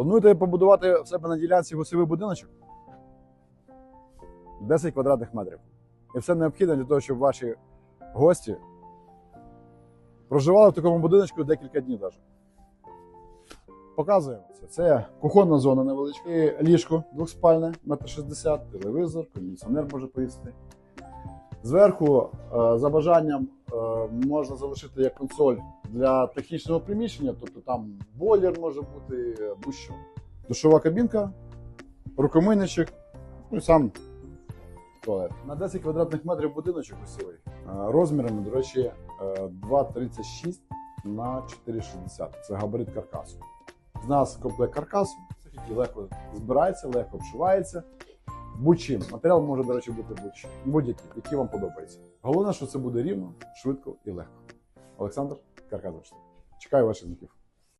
Плануєте побудувати в себе на ділянці гостєвий будиночок? 10 квадратних метрів. І все необхідне для того, щоб ваші гості проживали в такому будиночку декілька днів навіть. Показуємо це. Це кухонна зона невеличка, ліжко двохспальне, метр шістдесят, телевізор, кондиціонер може повісити. Зверху, е, за бажанням, е, можна залишити як консоль для технічного приміщення, тобто там бойлер може бути, будь-що. Душова кабінка, рукомийничок, ну і сам туалет. На 10 квадратних метрів будиночок усілий. Е, Розмірами, до речі, е, 2,36 на 4,60. Це габарит каркасу. З нас комплект каркасу, який легко збирається, легко обшивається. Будь-чим. Матеріал може, до речі, бути будь- будь-який, який вам подобається. Головне, що це буде рівно, швидко і легко. Олександр Карказович. Чекаю ваших дзвінків.